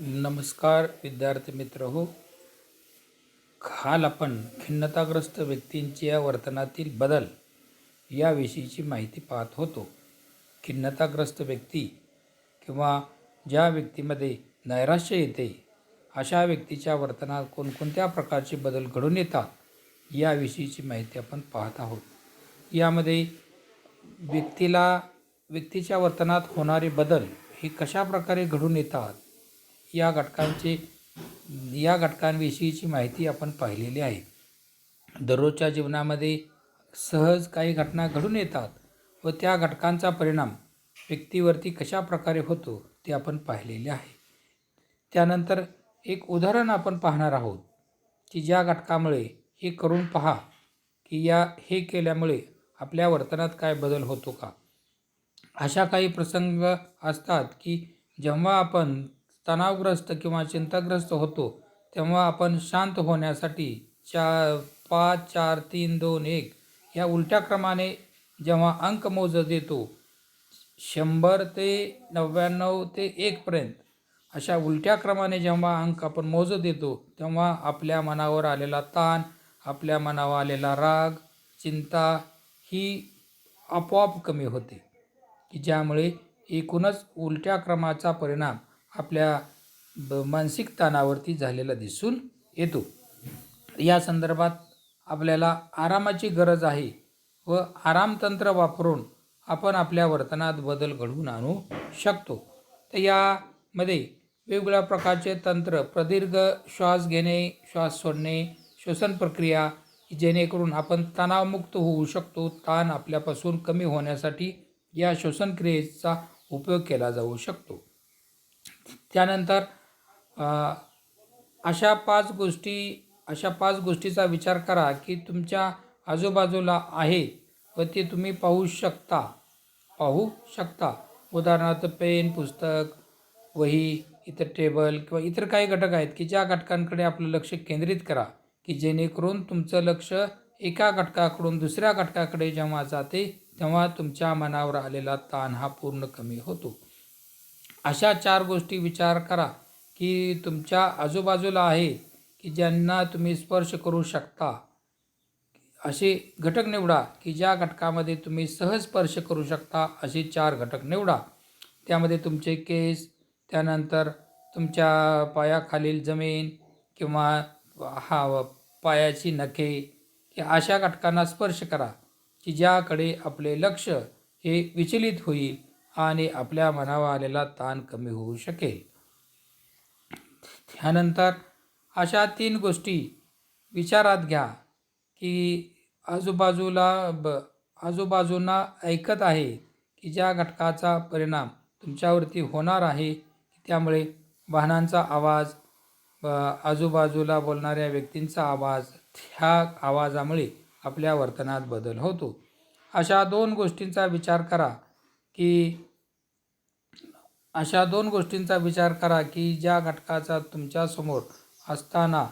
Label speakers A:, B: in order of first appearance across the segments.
A: नमस्कार विद्यार्थी मित्र हो काल आपण खिन्नताग्रस्त व्यक्तींच्या वर्तनातील बदल याविषयीची माहिती पाहत होतो. खिन्नताग्रस्त व्यक्ती किंवा ज्या व्यक्तीमध्ये नैराश्य येते अशा व्यक्तीच्या वर्तनात कोणकोणत्या प्रकारचे बदल घडून येतात याविषयीची माहिती आपण पाहत आहोत. यामध्ये व्यक्तीला व्यक्तीच्या वर्तनात होणारे बदल हे कशा प्रकारे घडून येतात या घटकांचे या घटकांविषयीची माहिती आपण पाहिलेली आहे. दररोजच्या जीवनामध्ये सहज काही घटना घडून येतात व त्या घटकांचा परिणाम व्यक्तीवरती कशा प्रकारे होतो ते आपण पाहिलेले आहे. त्यानंतर एक उदाहरण आपण पाहणार आहोत की ज्या घटकामुळे हे करून पहा की या हे केल्यामुळे आपल्या वर्तनात काय बदल होतो का? अशा काही प्रसंग असतात की जेव्हा आपण तणावग्रस्त किंवा चिंताग्रस्त होतो तेव्हा आपण शांत होण्यासाठी चार पाच चार तीन दोन एक या उलट्या क्रमाने जेव्हा अंक मोजत देतो शंभर ते नव्याण्णव ते एकपर्यंत अशा उलट्या क्रमाने जेव्हा अंक आपण मोजत येतो तेव्हा आपल्या मनावर आलेला ताण आपल्या मनावर आलेला राग चिंता ही आपोआप कमी होते की ज्यामुळे एकूणच उलट्या क्रमाचा परिणाम आपल्या ब मानसिक ताणावरती झालेला दिसून येतो. या संदर्भात आपल्याला आरामाची गरज आहे व आरामतंत्र वापरून आपण आपल्या वर्तनात बदल घडवून आणू शकतो. तर यामध्ये वेगवेगळ्या प्रकारचे तंत्र प्रदीर्घ श्वास घेणे श्वास सोडणे श्वसन प्रक्रिया जेणेकरून आपण तणावमुक्त होऊ शकतो. ताण आपल्यापासून कमी होण्यासाठी या श्वसन क्रियेचा उपयोग केला जाऊ शकतो. त्यानंतर अशा पाच गोष्टी अशा पाच गोष्टीचा विचार करा की तुमच्या आजूबाजूला आहे व ते तुम्ही पाहू शकता. पाहू शकता. उदाहरणार्थ पेन पुस्तक वही इतर टेबल किंवा इतर काही घटक आहेत की ज्या घटकांकडे आपलं लक्ष केंद्रित करा की जेणेकरून तुमचं लक्ष एका घटकाकडून दुसऱ्या घटकाकडे जेव्हा जाते तेव्हा तुमच्या मनावर आलेला ताण हा पूर्ण कमी होतो. अशा चार गोष्टी विचार करा की तुमच्या आजूबाजूला आहे की ज्यांना तुम्ही स्पर्श करू शकता. असे घटक निवडा की ज्या घटकामध्ये तुम्ही सहज स्पर्श करू शकता असे चार घटक निवडा. त्यामध्ये तुमचे केस त्यानंतर तुमच्या पायाखालील जमीन किंवा हा पायाची नखे या अशा घटकांना स्पर्श करा की ज्याकडे आपले लक्ष हे विचलित होईल. आणि आपल्या मनावर आलेला ताण कमी होऊ शकेल. त्यानंतर अशा तीन गोष्टी विचारात घ्या की आजूबाजूला ब आजूबाजूंना ऐकत आहे की ज्या घटकाचा परिणाम तुमच्यावरती होणार आहे त्यामुळे वाहनांचा आवाज आजूबाजूला बोलणाऱ्या व्यक्तींचा आवाज ह्या आवाजामुळे आपल्या वर्तनात बदल होतो. अशा दोन गोष्टींचा विचार करा की अशा दोन गोष्टींचा विचार करा की ज्या घटकाचा तुमच्यासमोर असताना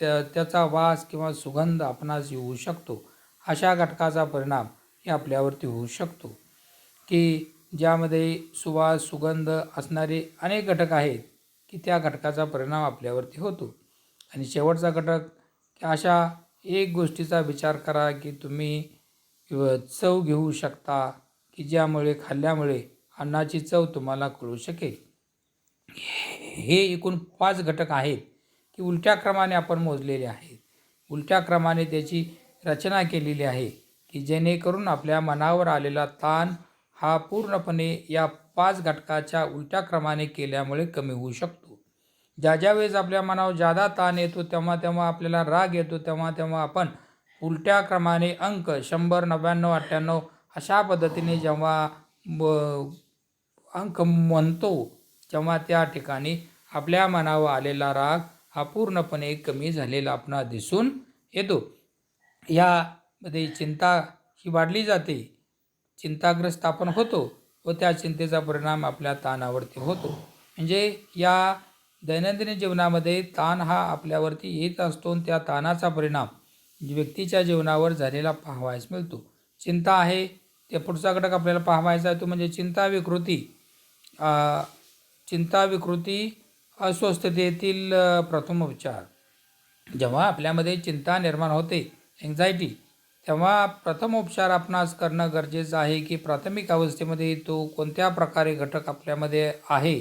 A: त्या त्याचा वास किंवा सुगंध आपणास येऊ शकतो. अशा घटकाचा परिणाम हे आपल्यावरती होऊ शकतो. की ज्यामध्ये सुवास सुगंध असणारे अनेक घटक आहेत की त्या घटकाचा परिणाम आपल्यावरती होतो. आणि शेवटचा घटक की अशा एक गोष्टीचा विचार करा की तुम्ही चव घेऊ शकता की ज्यामुळे खाल्ल्यामुळे अन्नाची चव तुम्हाला कळू शकेल. हे एकूण पाच घटक आहेत की उलट्या क्रमाने आपण मोजलेले आहेत. उलट्या क्रमाने त्याची रचना केलेली आहे की जेणेकरून आपल्या मनावर आलेला ताण हा पूर्णपणे या पाच घटकाच्या उलट्या क्रमाने केल्यामुळे कमी होऊ शकतो. ज्या ज्या वेळेस आपल्या मनावर जादा ताण येतो तेव्हा तेव्हा आपल्याला राग येतो तेव्हा तेव्हा आपण उलट्या क्रमाने अंक शंभर नव्याण्णव अठ्ठ्याण्णव अशा पद्धतीने जेव्हा अंक म्हणतो तेव्हा त्या ठिकाणी आपल्या मनावर आलेला राग हा पूर्णपणे कमी झालेला आपणा दिसून येतो. यामध्ये चिंता ही वाढली जाते. चिंताग्रस्त आपण होतो व त्या चिंतेचा परिणाम आपल्या ताणावरती होतो. म्हणजे या दैनंदिन जीवनामध्ये ताण हा आपल्यावरती येत असतो आणि त्या ताणाचा परिणाम व्यक्तीच्या जीवनावर झालेला पाहावायस मिळतो. चिंता आहे ते पुढचा घटक आपल्याला पाहावायचा आहे तो म्हणजे चिंता विकृती चिंता विकृती अस्वस्थतेतील प्रथम उपचार जेव्हा आपल्यामध्ये चिंता निर्माण होते एन्झायटी तेव्हा प्रथम उपचार आपणास करणं गरजेचं आहे की प्राथमिक अवस्थेमध्ये तो कोणत्या प्रकारे घटक आपल्यामध्ये आहे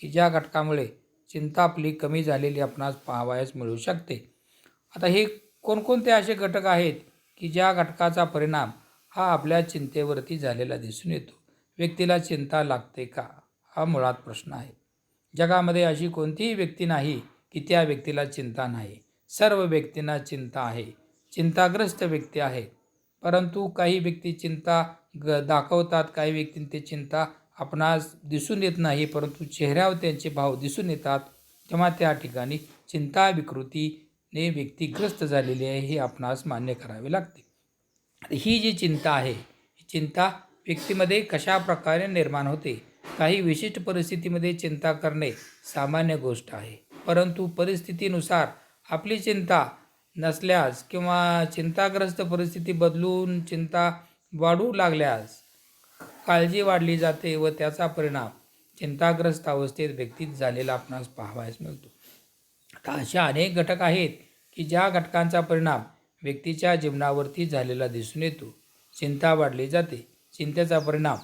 A: की ज्या घटकामुळे चिंता आपली कमी झालेली आपणास पाहावयास मिळू शकते. आता हे कोणकोणते असे घटक आहेत की ज्या घटकाचा परिणाम हा आपल्या चिंतेवरती झालेला दिसून येतो? व्यक्तीला चिंता लागते का? हा मुळात प्रश्न आहे. जगामध्ये अशी कोणतीही व्यक्ती नाही की त्या व्यक्तीला चिंता नाही. सर्व व्यक्तींना चिंता आहे. चिंताग्रस्त व्यक्ती आहे. परंतु काही व्यक्ती चिंता ग दाखवतात काही व्यक्तींची चिंता आपणास दिसून येत नाही परंतु चेहऱ्यावर त्यांचे भाव दिसून येतात. तेव्हा त्या ठिकाणी चिंता विकृतीने व्यक्तिग्रस्त झालेली आहे हे आपणास मान्य करावे लागते. ही जी चिंता आहे ही चिंता व्यक्तीमध्ये कशा प्रकारे निर्माण होते? काही विशिष्ट परिस्थितीमध्ये चिंता करणे सामान्य गोष्ट आहे. परंतु परिस्थितीनुसार आपली चिंता नसल्यास किंवा चिंताग्रस्त परिस्थिती बदलून चिंता वाढू लागल्यास काळजी वाढली जाते व त्याचा परिणाम चिंताग्रस्त अवस्थेत व्यक्तीत झालेला आपणास पाहावयास मिळतो. आता अशा अनेक घटक आहेत की ज्या घटकांचा परिणाम व्यक्तीच्या जीवनावरती झालेला दिसून येतो. चिंता वाढली जाते. चिंतेचा परिणाम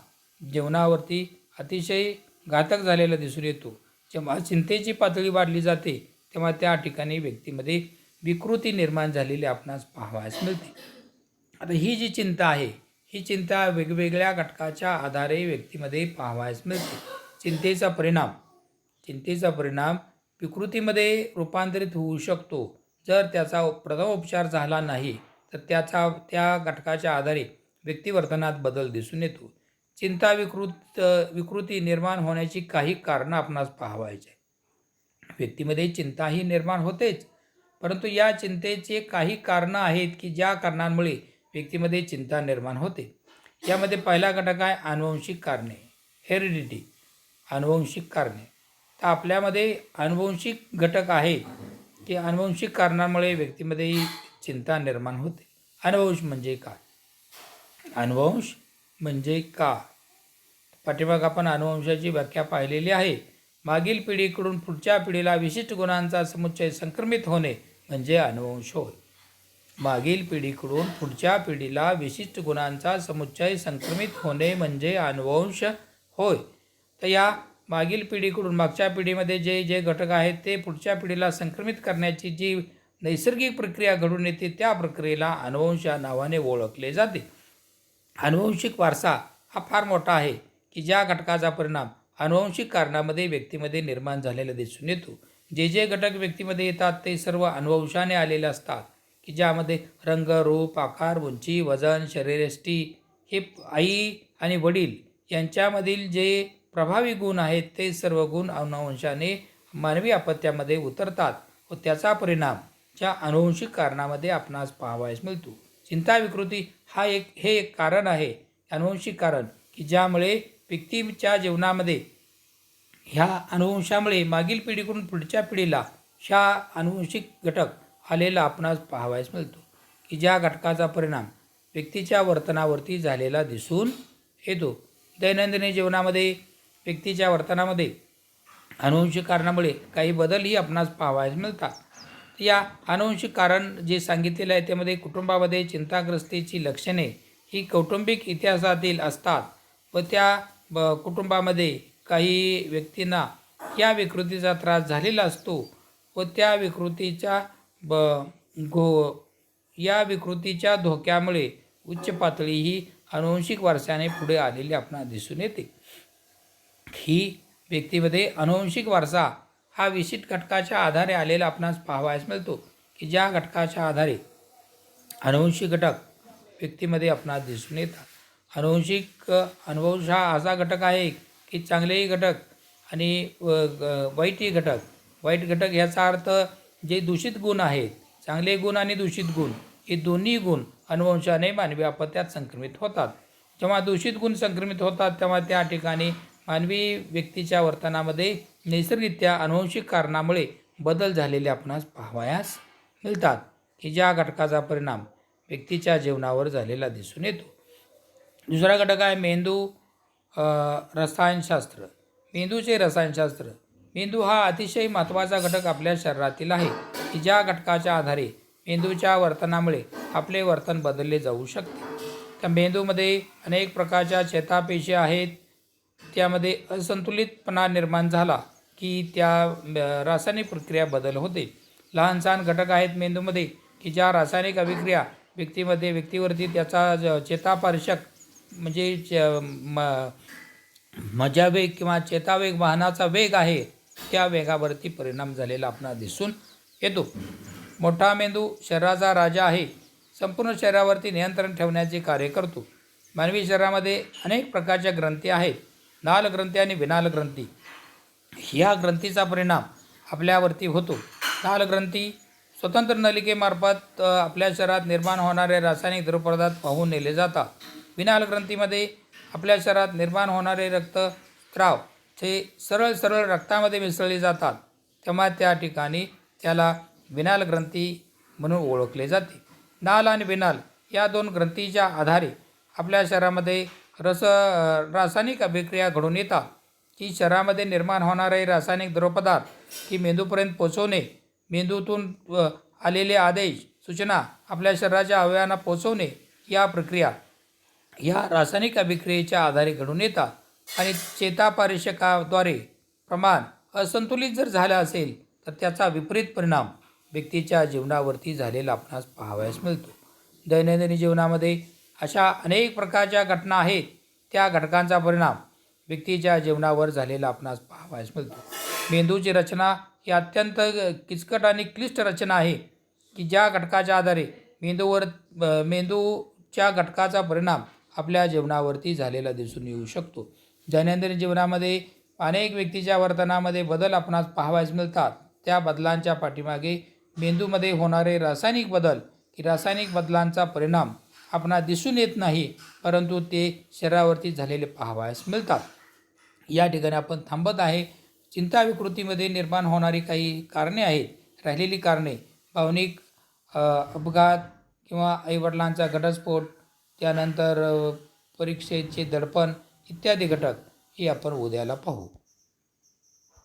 A: जीवनावरती अतिशय घातक झालेला दिसून येतो. जेव्हा चिंतेची पातळी वाढली जाते तेव्हा त्या ठिकाणी व्यक्तीमध्ये विकृती निर्माण झालेली आपणास पाहावयास मिळते. आता ही जी चिंता आहे ही चिंता वेगवेगळ्या घटकाच्या आधारे व्यक्तीमध्ये पाहावयास मिळते. चिंतेचा परिणाम चिंतेचा परिणाम विकृतीमध्ये रूपांतरित होऊ शकतो. जर त्याचा प्रथम उपचार झाला नाही तर त्याचा त्या घटकाच्या आधारे व्यक्तिवर्तनात बदल दिसून येतो. चिंता विकृत विकृती निर्माण होण्याची काही कारणं आपणास पाहावायचे आहे व्यक्तीमध्ये चिंता ही निर्माण होतेच परंतु या चिंतेचे काही कारणं आहेत की ज्या कारणांमुळे व्यक्तीमध्ये चिंता निर्माण होते. यामध्ये पहिला घटक आहे आनुवंशिक कारणे हेरिडिटी आनुवंशिक कारणे. तर आपल्यामध्ये आनुवंशिक घटक आहे की आनुवंशिक कारणांमुळे व्यक्तीमध्ये चिंता निर्माण होते. अनुवंश म्हणजे काय? अनुवंश म्हणजे का? पाठीमाग आपण अनुवंशाची व्याख्या पाहिलेली आहे. मागील पिढीकडून पुढच्या पिढीला विशिष्ट गुणांचा समुच्चय संक्रमित होणे म्हणजे अनुवंश होय. मागील पिढीकडून पुढच्या पिढीला विशिष्ट गुणांचा समुच्चय संक्रमित होणे म्हणजे अनुवंश होय. तर या मागील पिढीकडून मागच्या पिढीमध्ये जे जे घटक आहेत ते पुढच्या पिढीला संक्रमित करण्याची जी नैसर्गिक प्रक्रिया घडून येते त्या प्रक्रियेला अनुवंश या नावाने ओळखले जाते. अनुवंशिक वारसा हा फार मोठा आहे की ज्या घटकाचा परिणाम अनुवंशिक कारणामध्ये व्यक्तीमध्ये निर्माण झालेला दिसून येतो. जे जे घटक व्यक्तीमध्ये येतात ते सर्व अनुवंशाने आलेले असतात की ज्यामध्ये रंग रूप आकार उंची वजन शरीरयष्टी हे आई आणि वडील यांच्यामधील जे प्रभावी गुण आहेत ते सर्व गुण अनुवंशाने मानवी अपत्यामध्ये उतरतात व त्याचा परिणाम ज्या अनुवंशिक कारणामध्ये आपणास पाहावयास मिळतो. चिंता विकृती हा एक हे एक कारण आहे अनुवंशिक कारण की ज्यामुळे व्यक्तीच्या जीवनामध्ये ह्या अनुवंशामुळे मागील पिढीकडून पुढच्या पिढीला ह्या अनुवंशिक घटक आलेला आपणास पाहावयास मिळतो की ज्या घटकाचा परिणाम व्यक्तीच्या वर्तनावरती झालेला दिसून येतो. दैनंदिन जीवनामध्ये व्यक्तीच्या वर्तनामध्ये अनुवंशिक कारणामुळे काही बदलही आपणास पाहावयास मिळतात. या अनुवंशिक कारण जे सांगितलेलं आहे त्यामध्ये कुटुंबामध्ये चिंताग्रस्तीची लक्षणे ही कौटुंबिक इतिहासातील असतात व त्या ब कुटुंबामध्ये काही व्यक्तींना या विकृतीचा त्रास झालेला असतो व त्या विकृतीच्या ब गो या विकृतीच्या धोक्यामुळे उच्च पातळी ही अनुवंशिक वारशाने पुढे आलेली आपणास दिसून येते. ही व्यक्तीमध्ये अनुवंशिक वारसा हा विशिष्ट घटकाच्या आधारे आलेला आपणास पाहावयास मिळतो की ज्या घटकाच्या आधारे अनुवंशिक घटक व्यक्तीमध्ये आपणास दिसून येतात. अनुवंशिक अनुवंश हा असा घटक आहे की चांगलेही घटक आणि ग- वाईटही घटक. वाईट घटक ह्याचा अर्थ जे दूषित गुण आहेत चांगले गुण आणि दूषित गुण हे दोन्ही गुण अनुवंशाने मानवी अपत्यात संक्रमित होतात. जेव्हा दूषित गुण संक्रमित होतात तेव्हा त्या ठिकाणी मानवी व्यक्तीच्या वर्तनामध्ये नैसर्गिकरित्या अनुवंशिक कारणामुळे बदल झालेले आपणास पाहावयास मिळतात की ज्या घटकाचा परिणाम व्यक्तीच्या जीवनावर झालेला दिसून येतो. दुसरा घटक आहे मेंदू रसायनशास्त्र. मेंदूचे रसायनशास्त्र. मेंदू हा अतिशय महत्त्वाचा घटक आपल्या शरीरातील आहे की ज्या घटकाच्या आधारे मेंदूच्या वर्तनामुळे आपले वर्तन बदलले जाऊ शकते. त्या मेंदूमध्ये अनेक प्रकारच्या चेतापेशी आहेत. त्यामध्ये असंतुलितपणा निर्माण झाला की त्या रासायनिक प्रक्रिया बदल होते. लहान सहान घटक आहेत मेंदूमध्ये की ज्या रासायनिक अभिक्रिया व्यक्तीमध्ये व्यक्तीवरती त्याचा ज- चेतापार्शक म्हणजे च- म मजावेग किंवा चेतावेग वाहनाचा वेग आहे त्या वेगावरती परिणाम झालेला आपणाला दिसून येतो. मोठा मेंदू शरीराचा राजा आहे. संपूर्ण शरीरावरती नियंत्रण ठेवण्याचे कार्य करतो. मानवी शरीरामध्ये अनेक प्रकारच्या ग्रंथी आहेत. नाल ग्रंथी आणि विनाल ग्रंथी. ह्या ग्रंथीचा परिणाम आपल्यावरती होतो. नाल ग्रंथी स्वतंत्र नलिकेमार्फत आपल्या शरीरात निर्माण होणारे रासायनिक द्रवपदार्थ पाहून नेले जातात. विनाल ग्रंथीमध्ये आपल्या शरीरात निर्माण होणारे रक्तस्राव ते सरळ सरळ रक्तामध्ये मिसळले जातात. तेव्हा त्या ठिकाणी त्याला विनाल ग्रंथी म्हणून ओळखले जाते. नाल आणि विनाल या दोन ग्रंथीच्या आधारे आपल्या शरीरामध्ये रस रासायनिक अभिक्रिया घडून येतात. की शरीरामध्ये निर्माण होणारे रासायनिक द्रवपदार्थ की मेंदूपर्यंत पोचवणे मेंदूतून आलेले आदेश सूचना आपल्या शरीराच्या अवयवांना पोचवणे या प्रक्रिया या रासायनिक अभिक्रियेच्या आधारे घडून येतात. आणि चेतापारिषकाद्वारे प्रमाण असंतुलित जर झालं असेल तर त्याचा विपरीत परिणाम व्यक्तीच्या जीवनावरती झालेला आपणास पाहावयास मिळतो. दैनंदिन जीवनामध्ये अशा अनेक प्रकारच्या घटना आहेत. त्या घटकांचा परिणाम व्यक्तीच्या जीवनावर झालेला आपणास पाहावायस मिळतो. मेंदूची रचना ही अत्यंत किचकट आणि क्लिष्ट रचना आहे की ज्या घटकाच्या आधारे मेंदूवर मेंदूच्या घटकाचा परिणाम आपल्या जीवनावरती झालेला दिसून येऊ शकतो. दैनंदिन जीवनामध्ये अनेक व्यक्तीच्या वर्तनामध्ये बदल आपणास पाहावयास मिळतात. त्या बदलांच्या पाठीमागे मेंदूमध्ये होणारे रासायनिक बदल की रासायनिक बदलांचा परिणाम आपणा दिसून येत नाही परंतु ते शरीरावरती झालेले पाहावयास मिळतात. या ठिकाणी आपण थांबत आहे. चिंता विकृतीमध्ये निर्माण होणारी काही कारणे आहेत. राहिलेली कारणे भावनिक अपघात किंवा आईवडिलांचा घटस्फोट त्यानंतर परीक्षेचे दडपण इत्यादी घटक हे आपण उद्याला पाहू.